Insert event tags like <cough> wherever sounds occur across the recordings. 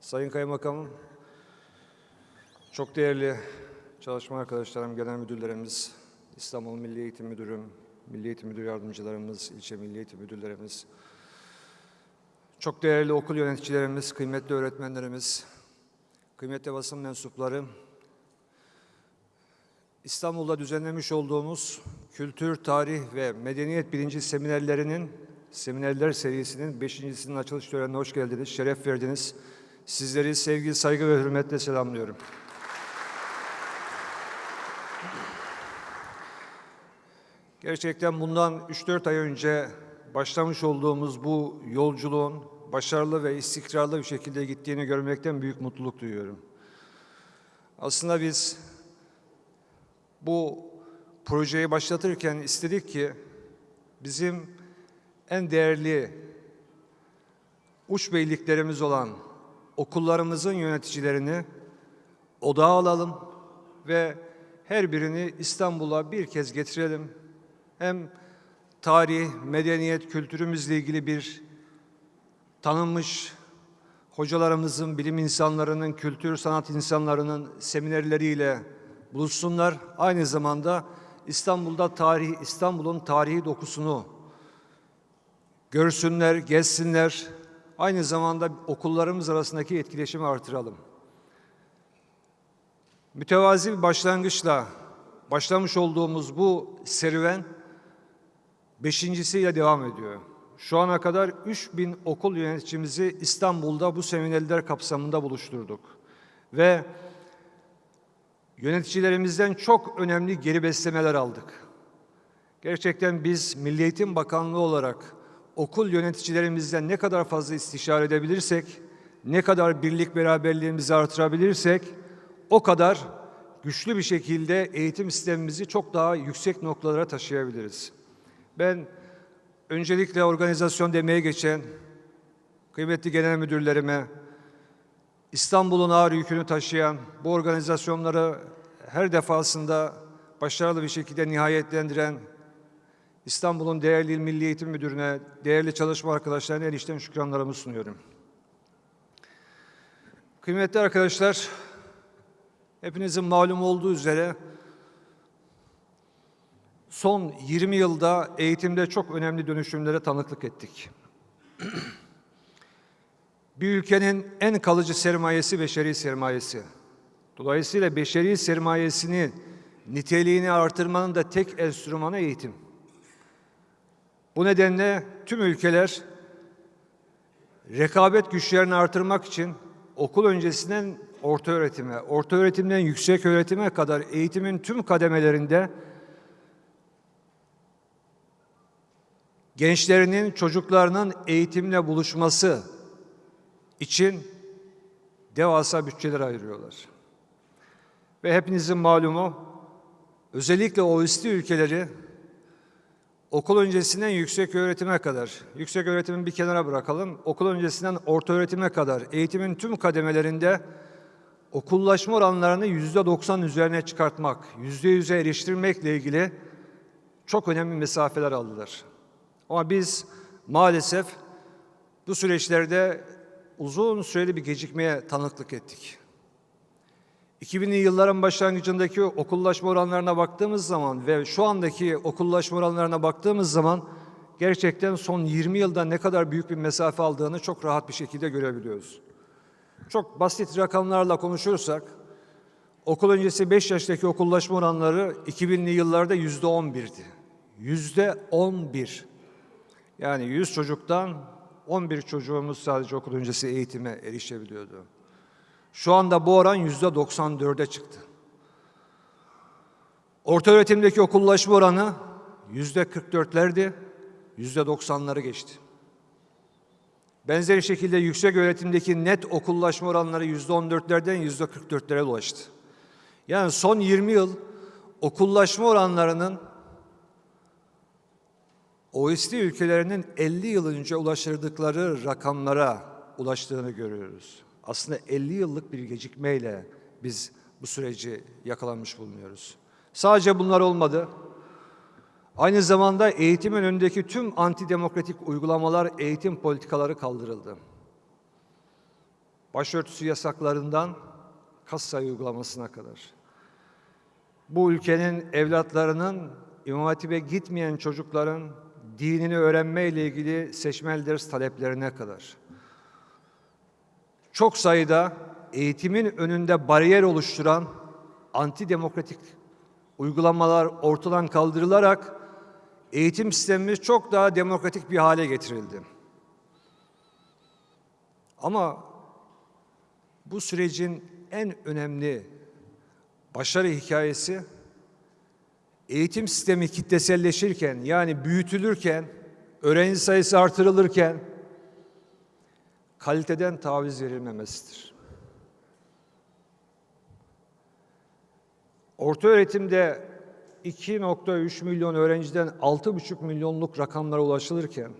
Sayın Kaymakamım, çok değerli çalışma arkadaşlarım, genel müdürlerimiz, İstanbul Milli Eğitim Müdürüm, Milli Eğitim Müdür Yardımcılarımız, ilçe Milli Eğitim Müdürlerimiz, çok değerli okul yöneticilerimiz, kıymetli öğretmenlerimiz, kıymetli basın mensupları, İstanbul'da düzenlemiş olduğumuz Kültür, Tarih ve Medeniyet Bilinci seminerlerinin, seminerler serisinin beşincisinin açılış törenine hoş geldiniz, şeref verdiniz. Sizleri sevgi, saygı ve hürmetle selamlıyorum. Gerçekten bundan 3-4 ay önce başlamış olduğumuz bu yolculuğun başarılı ve istikrarlı bir şekilde gittiğini görmekten büyük mutluluk duyuyorum. Aslında biz bu projeyi başlatırken istedik ki bizim en değerli uç beyliklerimiz olan okullarımızın yöneticilerini odağa alalım ve her birini İstanbul'a bir kez getirelim. Hem tarih, medeniyet, kültürümüzle ilgili bir tanınmış hocalarımızın, bilim insanlarının, kültür sanat insanlarının seminerleriyle buluşsunlar. Aynı zamanda İstanbul'da tarih, İstanbul'un tarihi dokusunu görsünler, gezsinler. Aynı zamanda okullarımız arasındaki etkileşimi artıralım. Mütevazi bir başlangıçla başlamış olduğumuz bu serüven beşincisiyle devam ediyor. Şu ana kadar 3000 okul yöneticimizi İstanbul'da bu seminerler kapsamında buluşturduk. Ve yöneticilerimizden çok önemli geri beslemeler aldık. Gerçekten biz Milli Eğitim Bakanlığı olarak okul yöneticilerimizden ne kadar fazla istişare edebilirsek, ne kadar birlik beraberliğimizi artırabilirsek o kadar güçlü bir şekilde eğitim sistemimizi çok daha yüksek noktalara taşıyabiliriz. Ben öncelikle organizasyon demeye geçen kıymetli genel müdürlerime, İstanbul'un ağır yükünü taşıyan bu organizasyonları her defasında başarılı bir şekilde nihayetlendiren İstanbul'un değerli İl Milli Eğitim Müdürü'ne, değerli çalışma arkadaşlarına en içten şükranlarımı sunuyorum. Kıymetli arkadaşlar, hepinizin malum olduğu üzere son 20 yılda eğitimde çok önemli dönüşümlere tanıklık ettik. <clears throat> Bir ülkenin en kalıcı sermayesi beşeri sermayesi. Dolayısıyla beşeri sermayesini niteliğini artırmanın da tek enstrümanı eğitim. Bu nedenle tüm ülkeler rekabet güçlerini artırmak için okul öncesinden orta öğretime, orta öğretimden yüksek öğretime kadar eğitimin tüm kademelerinde gençlerinin, çocuklarının eğitimle buluşması için devasa bütçeler ayırıyorlar. Ve hepinizin malumu özellikle OECD ülkeleri okul öncesinden yüksek öğretime kadar, yüksek öğretimi bir kenara bırakalım, okul öncesinden orta öğretime kadar eğitimin tüm kademelerinde okullaşma oranlarını yüzde doksan üzerine çıkartmak, yüzde yüze eriştirmekle ilgili çok önemli mesafeler aldılar. Ama biz maalesef bu süreçlerde uzun süreli bir gecikmeye tanıklık ettik. 2000'li yılların başlangıcındaki okullaşma oranlarına baktığımız zaman ve şu andaki okullaşma oranlarına baktığımız zaman gerçekten son 20 yılda ne kadar büyük bir mesafe aldığını çok rahat bir şekilde görebiliyoruz. Çok basit rakamlarla konuşursak okul öncesi 5 yaştaki okullaşma oranları 2000'li yıllarda yüzde 11'di. Yüzde 11. Yani 100 çocuktan 11 çocuğumuz sadece okul öncesi eğitime erişebiliyordu. Şu anda bu oran yüzde 94'e çıktı. Orta öğretimdeki okullaşma oranı yüzde 44'lerdi, yüzde 90'ları geçti. Benzer şekilde yüksek öğretimdeki net okullaşma oranları yüzde 14'lerden yüzde 44'lere ulaştı. Yani son 20 yıl okullaşma oranlarının OECD ülkelerinin 50 yıl önce ulaştırdıkları rakamlara ulaştığını görüyoruz. Aslında 50 yıllık bir gecikmeyle biz bu süreci yakalanmış bulunuyoruz. Sadece bunlar olmadı. Aynı zamanda eğitimin önündeki tüm antidemokratik uygulamalar, eğitim politikaları kaldırıldı. başörtüsü yasaklarından kas uygulamasına kadar. Bu ülkenin evlatlarının İmam Hatip'e gitmeyen çocukların dinini öğrenme ile ilgili seçmel ders taleplerine kadar. Çok sayıda eğitimin önünde bariyer oluşturan antidemokratik uygulamalar ortadan kaldırılarak eğitim sistemimiz çok daha demokratik bir hale getirildi. Ama bu sürecin en önemli başarı hikayesi eğitim sistemi kitleselleşirken yani büyütülürken, öğrenci sayısı artırılırken kaliteden taviz verilmemesidir. Orta öğretimde 2.3 milyon öğrenciden 6,5 milyonluk rakamlara ulaşılırken,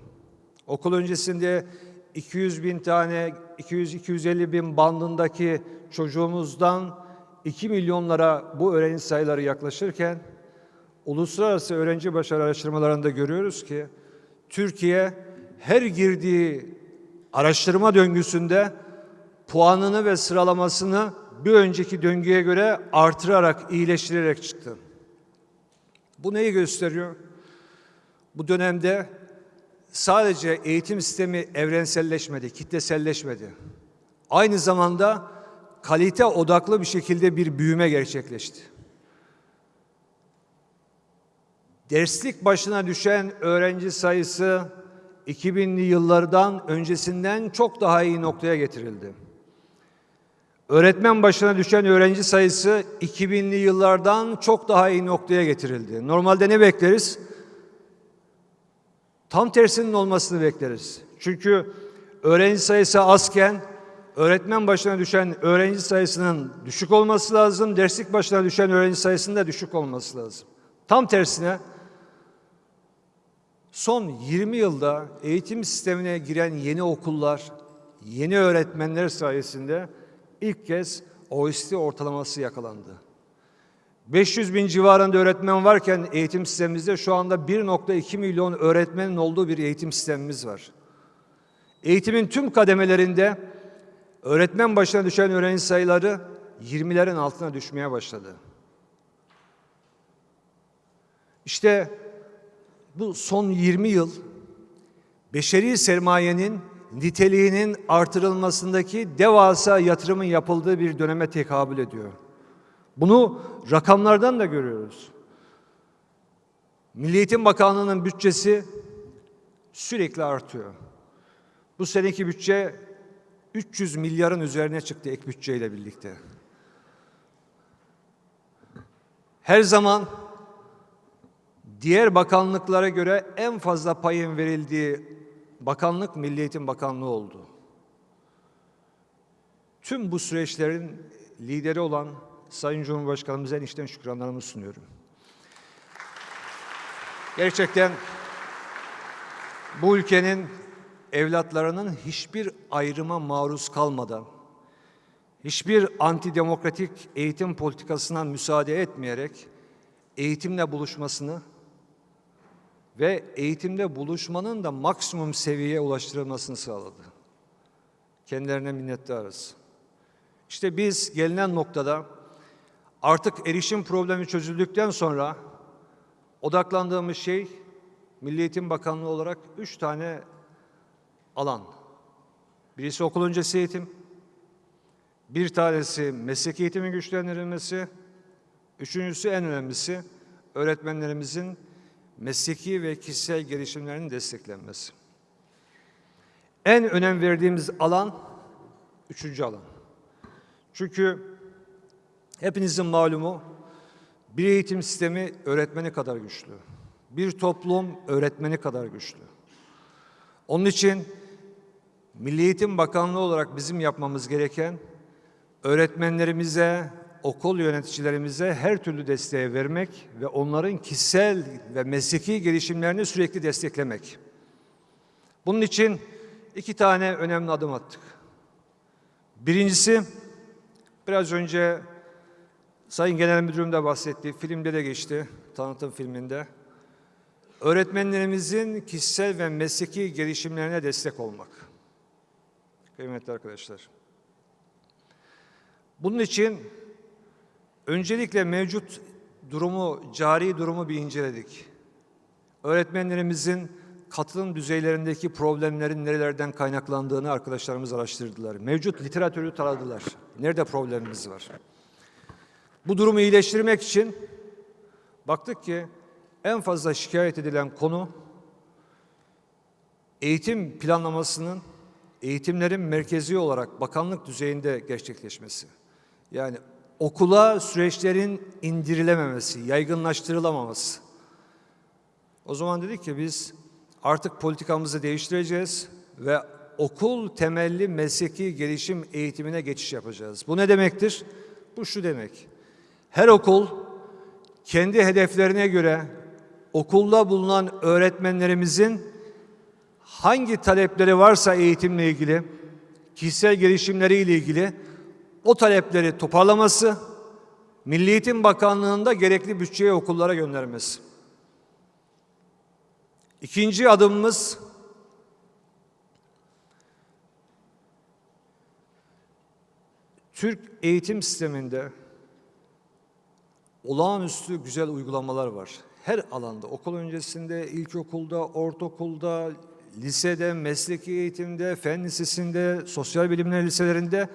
okul öncesinde 200 bin tane, 200-250 bin bandındaki çocuğumuzdan 2 milyonlara bu öğrenci sayıları yaklaşırken, uluslararası öğrenci başarı araştırmalarında görüyoruz ki, Türkiye her girdiği araştırma döngüsünde puanını ve sıralamasını bir önceki döngüye göre artırarak, iyileştirerek çıktı. Bu neyi gösteriyor? Bu dönemde sadece eğitim sistemi evrenselleşmedi, kitleselleşmedi. Aynı zamanda kalite odaklı bir şekilde bir büyüme gerçekleşti. Derslik başına düşen öğrenci sayısı 2000'li yıllardan öncesinden çok daha iyi noktaya getirildi. Öğretmen başına düşen öğrenci sayısı 2000'li yıllardan çok daha iyi noktaya getirildi. Normalde ne bekleriz? Tam tersinin olmasını bekleriz. Çünkü öğrenci sayısı azken öğretmen başına düşen öğrenci sayısının düşük olması lazım. Derslik başına düşen öğrenci sayısının da düşük olması lazım. Tam tersine son 20 yılda eğitim sistemine giren yeni okullar, yeni öğretmenler sayesinde ilk kez OECD ortalaması yakalandı. 500 bin civarında öğretmen varken eğitim sistemimizde şu anda 1.2 milyon öğretmenin olduğu bir eğitim sistemimiz var. Eğitimin tüm kademelerinde öğretmen başına düşen öğrenci sayıları 20'lerin altına düşmeye başladı. İşte bu son 20 yıl beşeri sermayenin niteliğinin artırılmasındaki devasa yatırımın yapıldığı bir döneme tekabül ediyor. Bunu rakamlardan da görüyoruz. Milli Eğitim Bakanlığı'nın bütçesi sürekli artıyor. Bu seneki bütçe 300 milyarın üzerine çıktı ek bütçeyle birlikte. Her zaman diğer bakanlıklara göre en fazla payın verildiği bakanlık Milli Eğitim Bakanlığı oldu. Tüm bu süreçlerin lideri olan Sayın Cumhurbaşkanımıza en içten şükranlarımı sunuyorum. Gerçekten bu ülkenin evlatlarının hiçbir ayrıma maruz kalmadan, hiçbir antidemokratik eğitim politikasına müsaade etmeyerek eğitimle buluşmasını ve eğitimde buluşmanın da maksimum seviyeye ulaştırılmasını sağladı. Kendilerine minnettarız. İşte biz gelinen noktada artık erişim problemi çözüldükten sonra odaklandığımız şey Milli Eğitim Bakanlığı olarak üç tane alan. Birisi okul öncesi eğitim, bir tanesi meslek eğitimin güçlendirilmesi, üçüncüsü en önemlisi öğretmenlerimizin mesleki ve kişisel gelişimlerinin desteklenmesi. En önem verdiğimiz alan üçüncü alan. Çünkü hepinizin malumu bir eğitim sistemi öğretmeni kadar güçlü. Bir toplum öğretmeni kadar güçlü. Onun için Milli Eğitim Bakanlığı olarak bizim yapmamız gereken öğretmenlerimize, okul yöneticilerimize her türlü desteği vermek ve onların kişisel ve mesleki gelişimlerini sürekli desteklemek. Bunun için iki tane önemli adım attık. Birincisi, biraz önce Sayın Genel Müdürüm de bahsetti, filmde de geçti, tanıtım filminde. Öğretmenlerimizin kişisel ve mesleki gelişimlerine destek olmak. Kıymetli arkadaşlar. Bunun için öncelikle mevcut durumu, cari durumu bir inceledik. Öğretmenlerimizin katılım düzeylerindeki problemlerin nerelerden kaynaklandığını arkadaşlarımız araştırdılar. Mevcut literatürü taradılar. Nerede problemimiz var? Bu durumu iyileştirmek için baktık ki en fazla şikayet edilen konu eğitim planlamasının eğitimlerin merkezi olarak bakanlık düzeyinde gerçekleşmesi. Yani okula süreçlerin indirilememesi, yaygınlaştırılamaması. O zaman dedik ki biz artık politikamızı değiştireceğiz ve okul temelli mesleki gelişim eğitimine geçiş yapacağız. Bu ne demektir? Bu şu demek. Her okul kendi hedeflerine göre okulda bulunan öğretmenlerimizin hangi talepleri varsa eğitimle ilgili, kişisel gelişimleriyle ilgili o talepleri toparlaması, Milli Eğitim Bakanlığı'nda gerekli bütçeyi okullara göndermesi. İkinci adımımız Türk eğitim sisteminde olağanüstü güzel uygulamalar var. Her alanda, okul öncesinde, ilkokulda, ortaokulda, lisede, mesleki eğitimde, fen lisesinde, sosyal bilimler liselerinde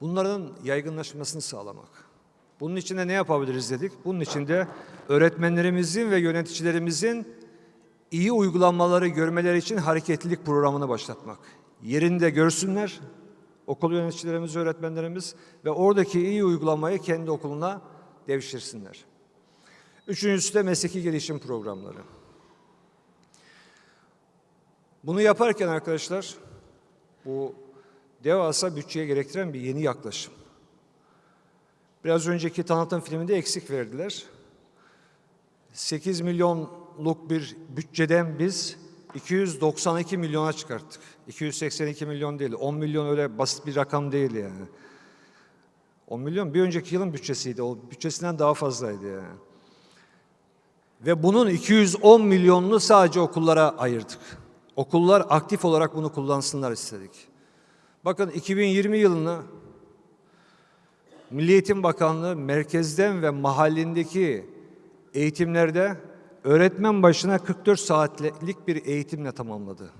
bunların yaygınlaşmasını sağlamak. Bunun için de ne yapabiliriz dedik? Bunun için de öğretmenlerimizin ve yöneticilerimizin iyi uygulamaları görmeleri için hareketlilik programını başlatmak. Yerinde görsünler okul yöneticilerimiz, öğretmenlerimiz ve oradaki iyi uygulamayı kendi okuluna devşirsinler. Üçüncüsü de mesleki gelişim programları. Bunu yaparken arkadaşlar bu devasa bütçeye gerektiren bir yeni yaklaşım. Biraz önceki tanıtım filminde eksik verdiler. 8 milyonluk bir bütçeden biz 292 milyona çıkarttık. 282 milyon değil. 10 milyon öyle basit bir rakam değil yani. 10 milyon bir önceki yılın bütçesiydi. O bütçesinden daha fazlaydı yani. Ve bunun 210 milyonunu sadece okullara ayırdık. Okullar aktif olarak bunu kullansınlar istedik. Bakın 2020 yılını Milli Eğitim Bakanlığı merkezden ve mahallindeki eğitimlerde öğretmen başına 44 saatlik bir eğitimle tamamladı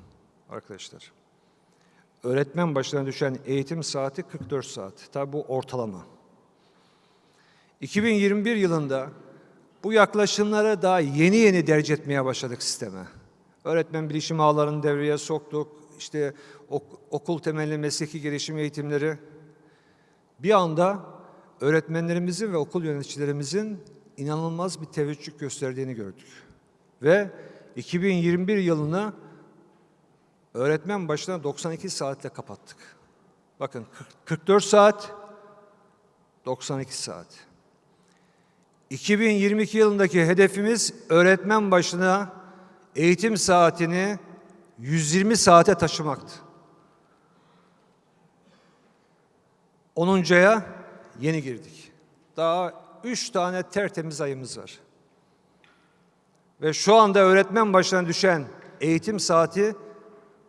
arkadaşlar. Öğretmen başına düşen eğitim saati 44 saat. Tabi bu ortalama. 2021 yılında bu yaklaşımları daha yeni yeni derc etmeye başladık sisteme. Öğretmen bilişim ağlarını devreye soktuk. İşte ok- okul temelli mesleki gelişim eğitimleri. Bir anda öğretmenlerimizin ve okul yöneticilerimizin inanılmaz bir teveccüh gösterdiğini gördük. Ve 2021 yılını öğretmen başına 92 saatle kapattık. Bakın 40 44 saat, 92 saat. 2022 yılındaki hedefimiz öğretmen başına eğitim saatini 120 saate taşımaktı. 10.ya yeni girdik. Daha üç tane tertemiz ayımız var. Ve şu anda öğretmen başına düşen eğitim saati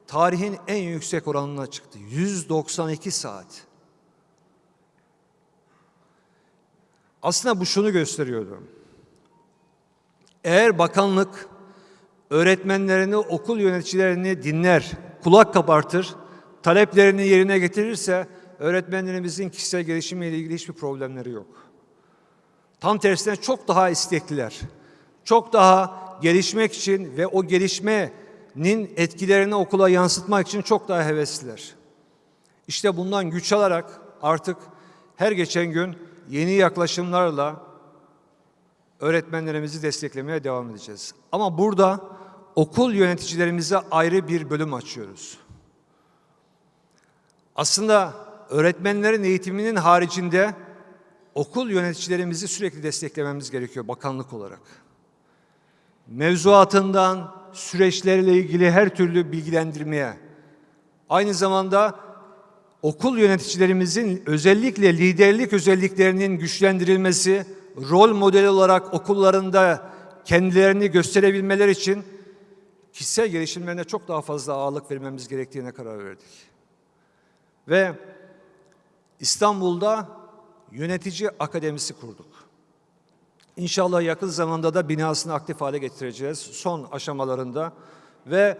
tarihin en yüksek oranına çıktı. 192 saat. Aslında bu şunu gösteriyordu. Eğer bakanlık öğretmenlerini, okul yöneticilerini dinler, kulak kabartır, taleplerini yerine getirirse öğretmenlerimizin kişisel gelişimiyle ilgili hiçbir problemleri yok. Tam tersine çok daha istekliler. Çok daha gelişmek için ve o gelişmenin etkilerini okula yansıtmak için çok daha hevesliler. İşte bundan güç alarak artık her geçen gün yeni yaklaşımlarla öğretmenlerimizi desteklemeye devam edeceğiz. Ama burada okul yöneticilerimize ayrı bir bölüm açıyoruz. Aslında öğretmenlerin eğitiminin haricinde okul yöneticilerimizi sürekli desteklememiz gerekiyor bakanlık olarak. Mevzuatından süreçlerle ilgili her türlü bilgilendirmeye, aynı zamanda okul yöneticilerimizin özellikle liderlik özelliklerinin güçlendirilmesi, rol modeli olarak okullarında kendilerini gösterebilmeler için kişisel gelişimlerine çok daha fazla ağırlık vermemiz gerektiğine karar verdik. Ve İstanbul'da yönetici akademisi kurduk. İnşallah yakın zamanda da binasını aktif hale getireceğiz. Son aşamalarında ve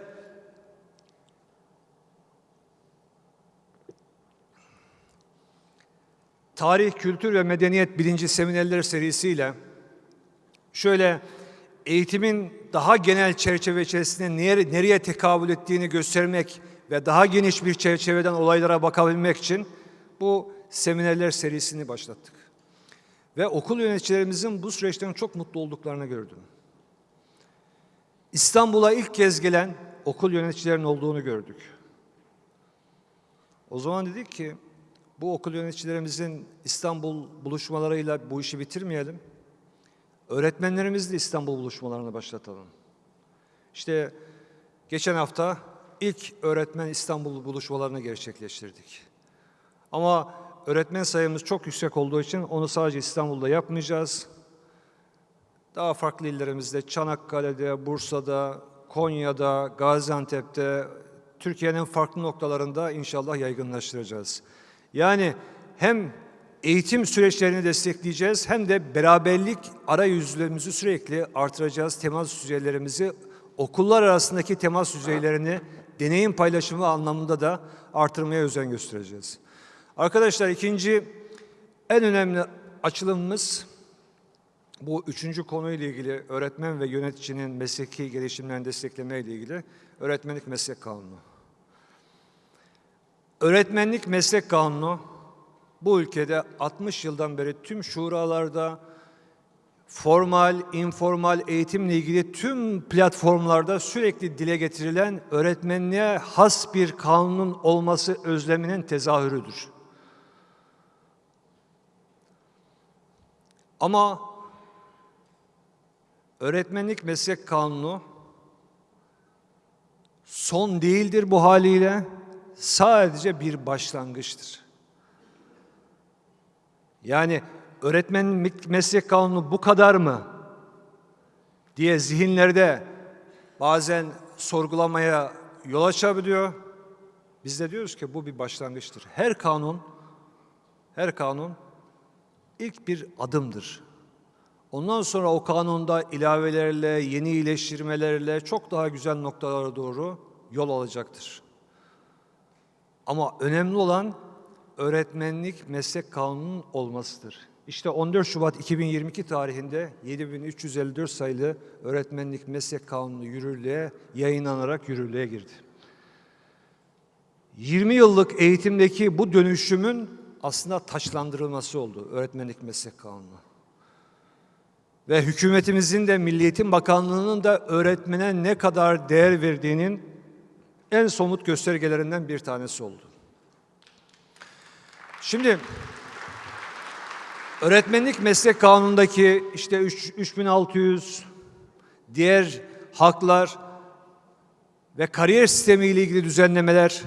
Tarih, Kültür ve Medeniyet Bilinci Seminerler serisiyle şöyle eğitimin daha genel çerçeve içerisinde nereye, nereye tekabül ettiğini göstermek ve daha geniş bir çerçeveden olaylara bakabilmek için bu seminerler serisini başlattık. Ve okul yöneticilerimizin bu süreçten çok mutlu olduklarını gördüm. İstanbul'a ilk kez gelen okul yöneticilerinin olduğunu gördük. O zaman dedik ki bu okul yöneticilerimizin İstanbul buluşmalarıyla bu işi bitirmeyelim. Öğretmenlerimiz de İstanbul buluşmalarını başlatalım. İşte geçen hafta ilk öğretmen İstanbul buluşmalarını gerçekleştirdik. Ama öğretmen sayımız çok yüksek olduğu için onu sadece İstanbul'da yapmayacağız. Daha farklı illerimizde, Çanakkale'de, Bursa'da, Konya'da, Gaziantep'te, Türkiye'nin farklı noktalarında inşallah yaygınlaştıracağız. Yani hem eğitim süreçlerini destekleyeceğiz hem de beraberlik arayüzlerimizi sürekli artıracağız. Temas düzeylerimizi, okullar arasındaki temas düzeylerini deneyim paylaşımı anlamında da artırmaya özen göstereceğiz. Arkadaşlar ikinci en önemli açılımımız bu üçüncü konuyla ilgili öğretmen ve yöneticinin mesleki gelişimlerini desteklemeye ile ilgili öğretmenlik meslek kanunu. Öğretmenlik meslek kanunu bu ülkede 60 yıldan beri tüm şuralarda formal, informal eğitimle ilgili tüm platformlarda sürekli dile getirilen öğretmenliğe has bir kanunun olması özleminin tezahürüdür. Ama öğretmenlik meslek kanunu son değildir bu haliyle sadece bir başlangıçtır. Yani öğretmenlik meslek kanunu bu kadar mı diye zihinlerde bazen sorgulamaya yol açabiliyor. Biz de diyoruz ki bu bir başlangıçtır. Her kanun her kanun ilk bir adımdır. Ondan sonra o kanunda ilavelerle, yeni iyileştirmelerle çok daha güzel noktalara doğru yol alacaktır. Ama önemli olan öğretmenlik meslek kanunun olmasıdır. İşte 14 Şubat 2022 tarihinde 7354 sayılı öğretmenlik meslek kanunu yürürlüğe yayınlanarak yürürlüğe girdi. 20 yıllık eğitimdeki bu dönüşümün aslında taçlandırılması oldu öğretmenlik meslek kanunu. Ve hükümetimizin de Milli Eğitim Bakanlığı'nın da öğretmene ne kadar değer verdiğinin en somut göstergelerinden bir tanesi oldu. Şimdi öğretmenlik meslek kanunundaki işte 3, 3600 diğer haklar ve kariyer sistemi ile ilgili düzenlemeler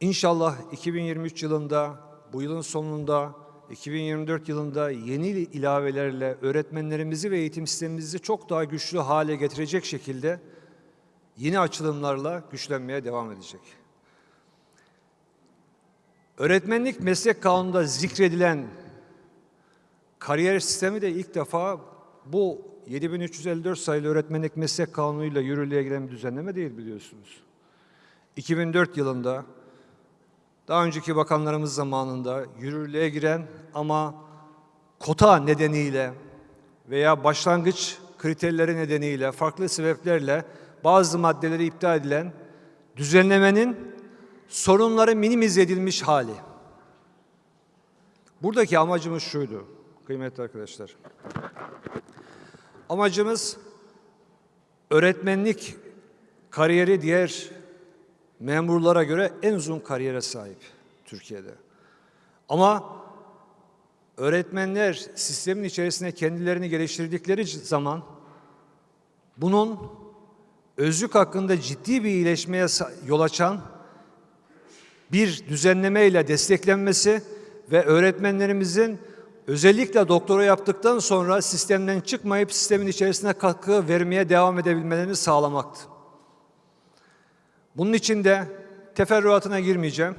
inşallah 2023 yılında bu yılın sonunda 2024 yılında yeni ilavelerle öğretmenlerimizi ve eğitim sistemimizi çok daha güçlü hale getirecek şekilde yeni açılımlarla güçlenmeye devam edecek. Öğretmenlik meslek kanununda zikredilen kariyer sistemi de ilk defa bu 7354 sayılı öğretmenlik meslek kanunuyla yürürlüğe giren bir düzenleme değil biliyorsunuz. 2004 yılında daha önceki bakanlarımız zamanında yürürlüğe giren ama kota nedeniyle veya başlangıç kriterleri nedeniyle farklı sebeplerle bazı maddeleri iptal edilen düzenlemenin sorunları minimize edilmiş hali. Buradaki amacımız şuydu kıymetli arkadaşlar. Amacımız öğretmenlik kariyeri diğer memurlara göre en uzun kariyere sahip Türkiye'de. Ama öğretmenler sistemin içerisinde kendilerini geliştirdikleri zaman bunun özlük hakkında ciddi bir iyileşmeye yol açan bir düzenlemeyle desteklenmesi ve öğretmenlerimizin özellikle doktora yaptıktan sonra sistemden çıkmayıp sistemin içerisine katkı vermeye devam edebilmelerini sağlamaktı. Bunun için de teferruatına girmeyeceğim.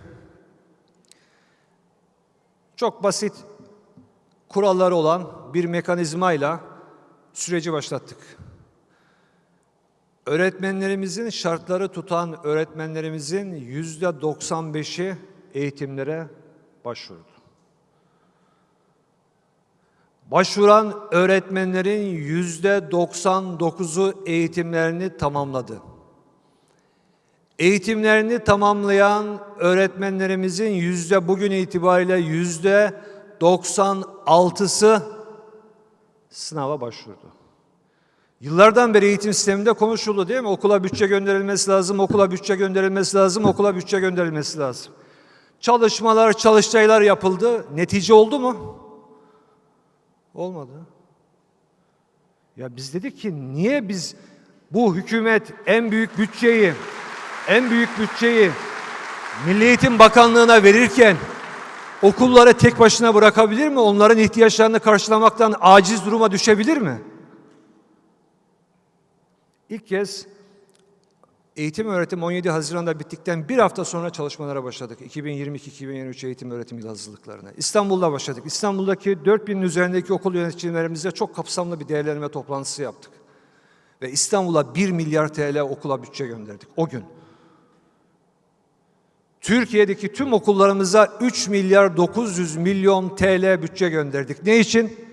Çok basit kuralları olan bir mekanizmayla süreci başlattık. Öğretmenlerimizin şartları tutan öğretmenlerimizin yüzde 95'i eğitimlere başvurdu. Başvuran öğretmenlerin yüzde 99'u eğitimlerini tamamladı. Eğitimlerini tamamlayan öğretmenlerimizin yüzde bugün itibariyle yüzde 96'sı sınava başvurdu. Yıllardan beri eğitim sisteminde konuşuldu değil mi? Okula bütçe gönderilmesi lazım, okula bütçe gönderilmesi lazım, okula bütçe gönderilmesi lazım. Çalışmalar, çalıştaylar yapıldı. Netice oldu mu? Olmadı. Ya biz dedik ki niye biz bu hükümet en büyük bütçeyi en büyük bütçeyi Milli Eğitim Bakanlığı'na verirken okulları tek başına bırakabilir mi? Onların ihtiyaçlarını karşılamaktan aciz duruma düşebilir mi? İlk kez eğitim öğretim 17 Haziran'da bittikten bir hafta sonra çalışmalara başladık. 2022-2023 eğitim öğretim yıl hazırlıklarına. İstanbul'da başladık. İstanbul'daki 4000'in üzerindeki okul yöneticilerimizle çok kapsamlı bir değerlendirme toplantısı yaptık. Ve İstanbul'a 1 milyar TL okula bütçe gönderdik o gün. Türkiye'deki tüm okullarımıza 3 milyar 900 milyon TL bütçe gönderdik. Ne için?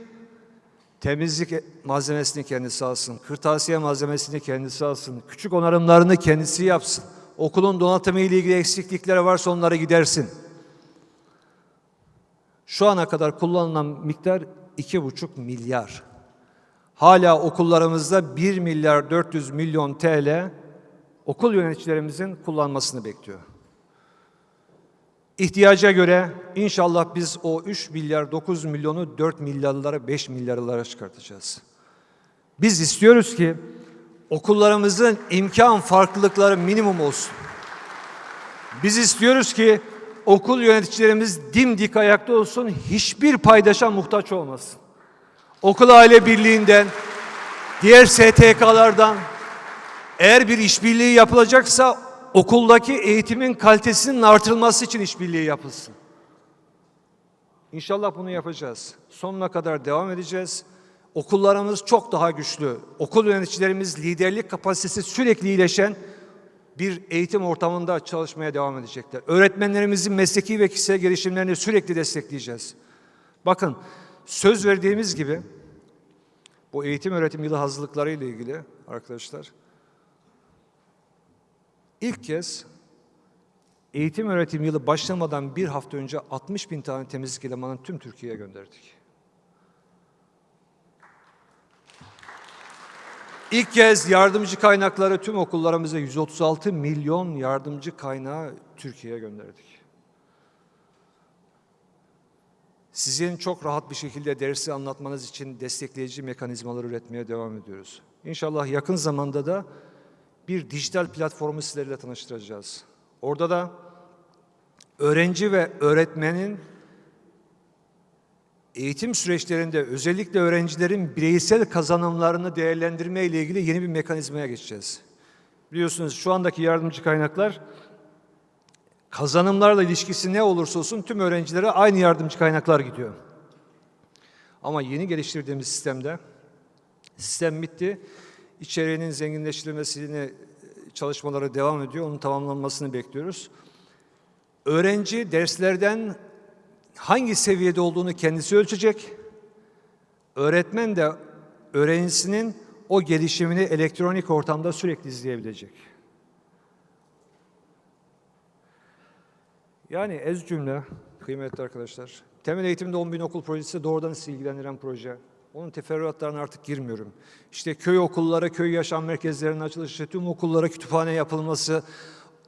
Temizlik malzemesini kendisi alsın, kırtasiye malzemesini kendisi alsın, küçük onarımlarını kendisi yapsın. Okulun donatımı ile ilgili eksiklikler varsa onları gidersin. Şu ana kadar kullanılan miktar 2,5 milyar. Hala okullarımızda 1 milyar 400 milyon TL okul yöneticilerimizin kullanmasını bekliyor. İhtiyaca göre inşallah biz o 3 milyar 9 milyonu 4 milyarlara 5 milyarlara çıkartacağız. Biz istiyoruz ki okullarımızın imkan farklılıkları minimum olsun. Biz istiyoruz ki okul yöneticilerimiz dimdik ayakta olsun, hiçbir paydaşa muhtaç olmasın. Okul aile birliğinden, diğer STK'lardan eğer bir işbirliği yapılacaksa okuldaki eğitimin kalitesinin artırılması için işbirliği yapılsın. İnşallah bunu yapacağız. Sonuna kadar devam edeceğiz. Okullarımız çok daha güçlü. Okul yöneticilerimiz liderlik kapasitesi sürekli iyileşen bir eğitim ortamında çalışmaya devam edecekler. Öğretmenlerimizin mesleki ve kişisel gelişimlerini sürekli destekleyeceğiz. Bakın söz verdiğimiz gibi bu eğitim öğretim yılı hazırlıkları ile ilgili arkadaşlar İlk kez eğitim öğretim yılı başlamadan bir hafta önce 60 bin tane temizlik elemanını tüm Türkiye'ye gönderdik. İlk kez yardımcı kaynakları tüm okullarımıza 136 milyon yardımcı kaynağı Türkiye'ye gönderdik. Sizin çok rahat bir şekilde dersi anlatmanız için destekleyici mekanizmalar üretmeye devam ediyoruz. İnşallah yakın zamanda da bir dijital platformu sizlerle tanıştıracağız. Orada da öğrenci ve öğretmenin eğitim süreçlerinde özellikle öğrencilerin bireysel kazanımlarını değerlendirme ile ilgili yeni bir mekanizmaya geçeceğiz. Biliyorsunuz şu andaki yardımcı kaynaklar kazanımlarla ilişkisi ne olursa olsun tüm öğrencilere aynı yardımcı kaynaklar gidiyor. Ama yeni geliştirdiğimiz sistemde sistem bitti içeriğinin zenginleştirilmesini çalışmaları devam ediyor. Onun tamamlanmasını bekliyoruz. Öğrenci derslerden hangi seviyede olduğunu kendisi ölçecek. Öğretmen de öğrencisinin o gelişimini elektronik ortamda sürekli izleyebilecek. Yani ez cümle kıymetli arkadaşlar. Temel eğitimde 10 bin okul projesi doğrudan sizi ilgilendiren proje. Onun teferruatlarına artık girmiyorum. İşte köy okullara, köy yaşam merkezlerinin açılışı, tüm okullara kütüphane yapılması,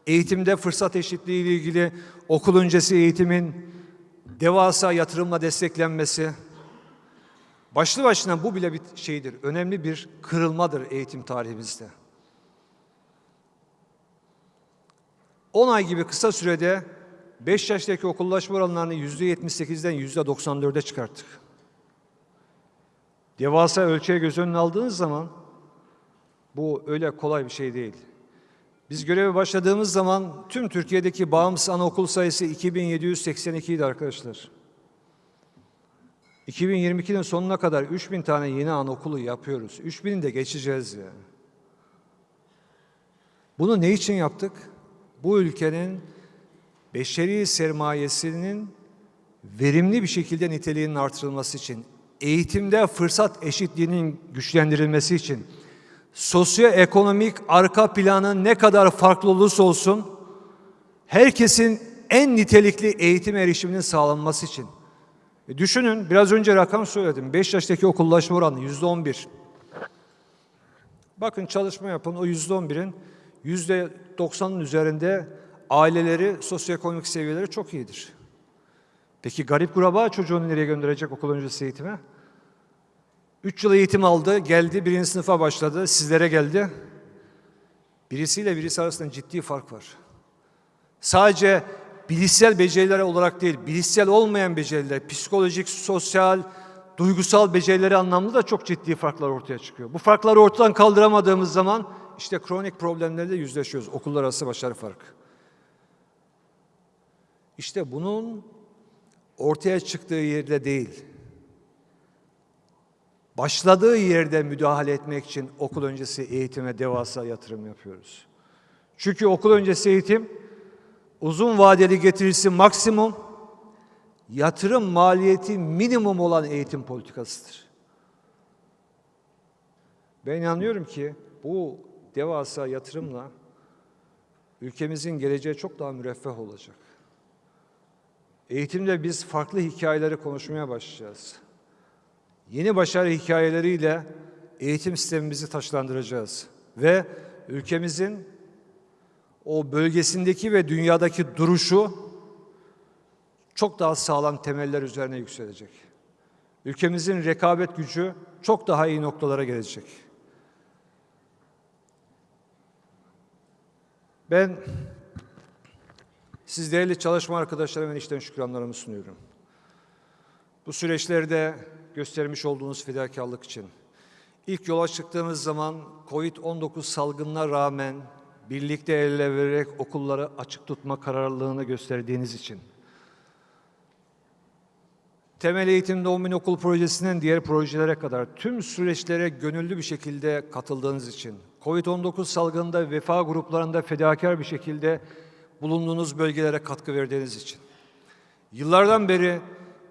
eğitimde fırsat eşitliği ile ilgili okul öncesi eğitimin devasa yatırımla desteklenmesi, başlı başına bu bile bir şeydir, önemli bir kırılmadır eğitim tarihimizde. 10 ay gibi kısa sürede 5 yaştaki okullaşma oranlarını %78'den %94'e çıkarttık. Devasa ölçüye göz önüne aldığınız zaman bu öyle kolay bir şey değil. Biz göreve başladığımız zaman tüm Türkiye'deki bağımsız anaokul sayısı 2782 idi arkadaşlar. 2022'nin sonuna kadar 3000 tane yeni anaokulu yapıyoruz. 3000'i de geçeceğiz ya. Bunu ne için yaptık? Bu ülkenin beşeri sermayesinin verimli bir şekilde niteliğinin artırılması için, eğitimde fırsat eşitliğinin güçlendirilmesi için, sosyoekonomik arka planı ne kadar farklı olursa olsun, herkesin en nitelikli eğitim erişiminin sağlanması için. E düşünün, biraz önce rakam söyledim. 5 yaştaki okullaşma oranı yüzde 11. Bakın çalışma yapın, o yüzde 11'in yüzde 90'ın üzerinde aileleri, sosyoekonomik seviyeleri çok iyidir. Peki garip kuraba çocuğunu nereye gönderecek okul öncesi eğitime? Üç yıl eğitim aldı, geldi, birinci sınıfa başladı, sizlere geldi. Birisiyle birisi arasında ciddi fark var. Sadece bilişsel beceriler olarak değil, bilişsel olmayan beceriler, psikolojik, sosyal, duygusal becerileri anlamında da çok ciddi farklar ortaya çıkıyor. Bu farkları ortadan kaldıramadığımız zaman işte kronik problemlerle yüzleşiyoruz. Okullar arası başarı farkı. İşte bunun ortaya çıktığı yerde değil, başladığı yerde müdahale etmek için okul öncesi eğitime devasa yatırım yapıyoruz. Çünkü okul öncesi eğitim uzun vadeli getirisi maksimum, yatırım maliyeti minimum olan eğitim politikasıdır. Ben inanıyorum ki bu devasa yatırımla ülkemizin geleceği çok daha müreffeh olacak. Eğitimde biz farklı hikayeleri konuşmaya başlayacağız. Yeni başarı hikayeleriyle eğitim sistemimizi taşlandıracağız ve ülkemizin o bölgesindeki ve dünyadaki duruşu çok daha sağlam temeller üzerine yükselecek. Ülkemizin rekabet gücü çok daha iyi noktalara gelecek. Ben siz değerli çalışma arkadaşlarıma içten şükranlarımı sunuyorum. Bu süreçlerde göstermiş olduğunuz fedakarlık için. İlk yola çıktığımız zaman Covid-19 salgınına rağmen birlikte el ele vererek okulları açık tutma kararlılığını gösterdiğiniz için. Temel Eğitim Doğum Günü Okul Projesi'nin diğer projelere kadar tüm süreçlere gönüllü bir şekilde katıldığınız için, Covid-19 salgında vefa gruplarında fedakar bir şekilde bulunduğunuz bölgelere katkı verdiğiniz için. Yıllardan beri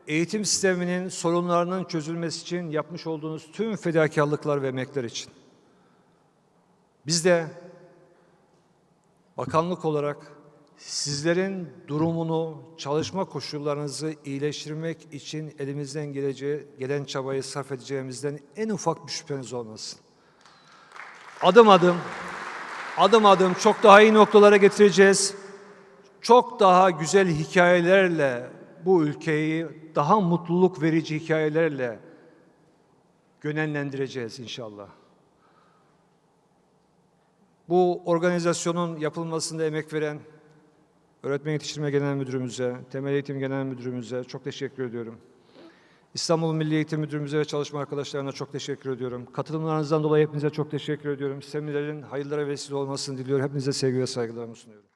eğitim sisteminin sorunlarının çözülmesi için yapmış olduğunuz tüm fedakarlıklar ve emekler için. Biz de bakanlık olarak sizlerin durumunu, çalışma koşullarınızı iyileştirmek için elimizden geleceği, gelen çabayı sarf edeceğimizden en ufak bir şüpheniz olmasın. Adım adım, adım adım çok daha iyi noktalara getireceğiz. Çok daha güzel hikayelerle bu ülkeyi daha mutluluk verici hikayelerle gönenlendireceğiz inşallah. Bu organizasyonun yapılmasında emek veren Öğretmen Yetiştirme Genel Müdürümüze, Temel Eğitim Genel Müdürümüze çok teşekkür ediyorum. İstanbul Milli Eğitim Müdürümüze ve çalışma arkadaşlarına çok teşekkür ediyorum. Katılımlarınızdan dolayı hepinize çok teşekkür ediyorum. Seminerin hayırlara vesile olmasını diliyorum. Hepinize sevgi ve saygılarımı sunuyorum.